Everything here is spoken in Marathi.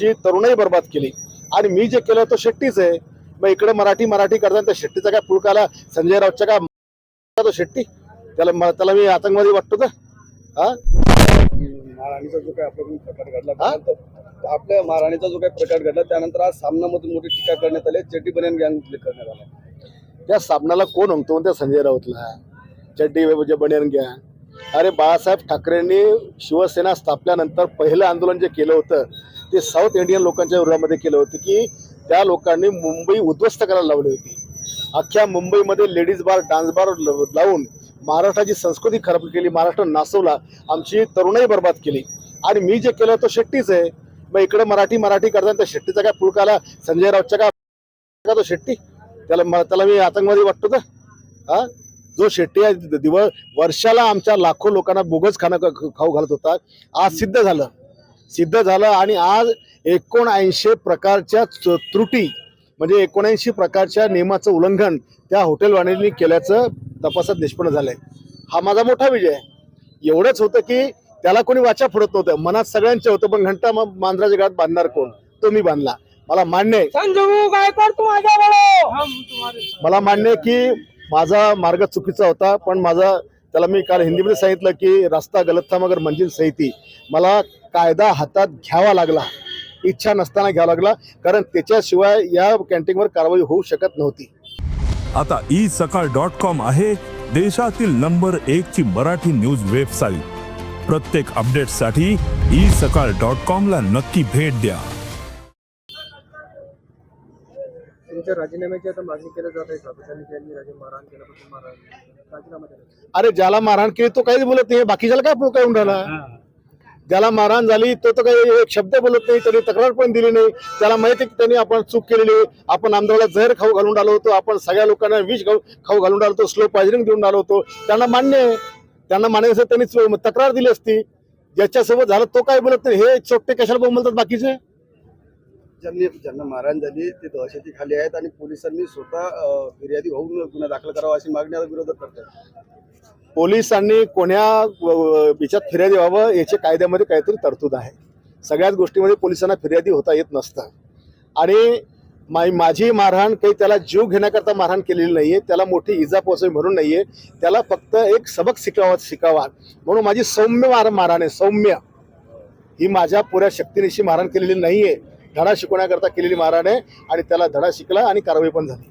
आमची तरुणाई बर्बाद केली. आणि मी जे केलं तो शेट्टीच आहे. मग इकडे मराठी मराठी करताना त्या शेट्टीचा काय पुळकाला संजय राऊतच्या काय तो शेट्टी? त्याला त्याला मी आतंकवादी वाटतो का? हा? महाराणीचा जो काही आपल्याकडून प्रकार घडला? त्यानंतर आपल्या महाराणीचा जो काही प्रकार घडला त्यानंतर आज सामनामधून मोठी टीका करण्यात आली. चड्डी बनियन गँग करण्यात आला. त्या साबणाला कोण म्हणतो त्या संजय राऊतला? चड्डी म्हणजे बनियन घ्या अरे बाळासाहेब ठाकरेंनी शिवसेना स्थापल्यानंतर पहिलं आंदोलन जे केलं होतं ते साऊथ इंडियन लोकांच्या विरोधामध्ये केलं होतं की त्या लोकांनी मुंबई उद्ध्वस्त करायला लावली होती. अख्ख्या मुंबईमध्ये लेडीज बार डान्स बार ल- लावून महाराष्ट्राची संस्कृती खराब केली महाराष्ट्र नासवला आमची तरुणाई बर्बाद केली. आणि मी जे केलं तो शेट्टीच आहे. मग इकडे मराठी मराठी करताना त्या शेट्टीचा काय पुळकाला संजय राऊतच्या काय का तो शेट्टी? त्याला म- त्याला मी आतंकवादी वाटतो का हा? जो शेट्टी आहे दिवस वर्षाला आमच्या लाखो लोकांना बोगस खाणं ख- खाऊ घालत होता. आज सिद्ध झालं. सिद्ध झालं आणि आज एकोणऐंशी प्रकारच्या त्रुटी म्हणजे एकोणऐंशी प्रकारच्या नियमाचं उल्लंघन त्या हॉटेलवाल्यांनी केल्याचं तपासात निष्पन्न झालंय. हा माझा मोठा विजय आहे. एवढंच होतं की त्याला कोणी वाचा फोडत नव्हतं. मनात सगळ्यांचे होतं पण घंटा मग मांजराच्या बांधणार कोण? तो मी बांधला. मला मान्य आहे. बरो मला मान्य आहे की माझा मार्ग चुकीचा होता पण माझा त्याला मी काल हिंदीमध्ये सांगितलं की रस्ता गलत था मगर मंजिल सही मला कायदा हातात घ्यावा लागला. इच्छा नसताना घ्यावा लागला. कारण त्याच्याशिवाय या कॅन्टीनवर कारवाई होऊ शकत नव्हती. आता ई सकाळ डॉट कॉम आहे देशातील नंबर एक ची मराठी न्यूज वेबसाईट. प्रत्येक अपडेटसाठी ई सकाळ डॉट कॉम ला नक्की भेट द्या. तुमच्या राजीनाम्याची आता मागणी केली जात आहे सातत्याने त्यांनी राजे मारहाण केल्यापासून मारहाण राजीनामा दिला. अरे ज्याला मारहाण केली तो काहीच बोलत नाही. बाकीच्याला काय पुळका येऊन राहिला? ज्याला मारहाण झाली तो तर काही एक शब्द बोलत नाही त्यांनी तक्रार पण दिली नाही. त्याला माहिती की त्यांनी आपण चूक केलेली आहे. आपण आमदाराला जहर खाऊ घालून आलो होतो. आपण सगळ्या लोकांना विष खाऊ खाऊ घालून आलो होतो. स्लो पॉइझनिंग देऊन आलो होतो. त्यांना मान्य आहे. त्यांना मान्य त्यांनी तक्रार दिली असती. ज्याच्यासोबत झालं तो काय बोलत नाही. हे चोट्टे कशाला बोलतात बाकीचे? ज्यांनी ज्यांना मारहाण झाली ते दहशतीखाली आहेत आणि पोलिसांनी स्वतः फिर्यादी होऊन गुन्हा दाखल करावा अशी मागणी आता विरोधक करतात. पोलिसांनी कोण्या व- याच्यात फिर्यादी व्हावं याचे कायद्यामध्ये काहीतरी तरतूद आहे. सगळ्याच गोष्टीमध्ये पोलिसांना फिर्यादी होता येत नसतं. आणि मा- माझी मारहाण काही त्याला जीव घेण्याकरता मारहाण केलेली नाही आहे त्याला मोठी इजा पोहोचवी म्हणून नाही आहे त्याला फक्त एक सबक शिकावा शिकावा. म्हणून माझी सौम्य मार मारहाण आहे सौम्य. ही माझ्या पुऱ्या शक्तीनिशी मारहाण केलेली नाही आहे धडा शिकवण्याकरता केलेली मारहाण आहे आणि त्याला धडा शिकला आणि कारवाई पण झाली.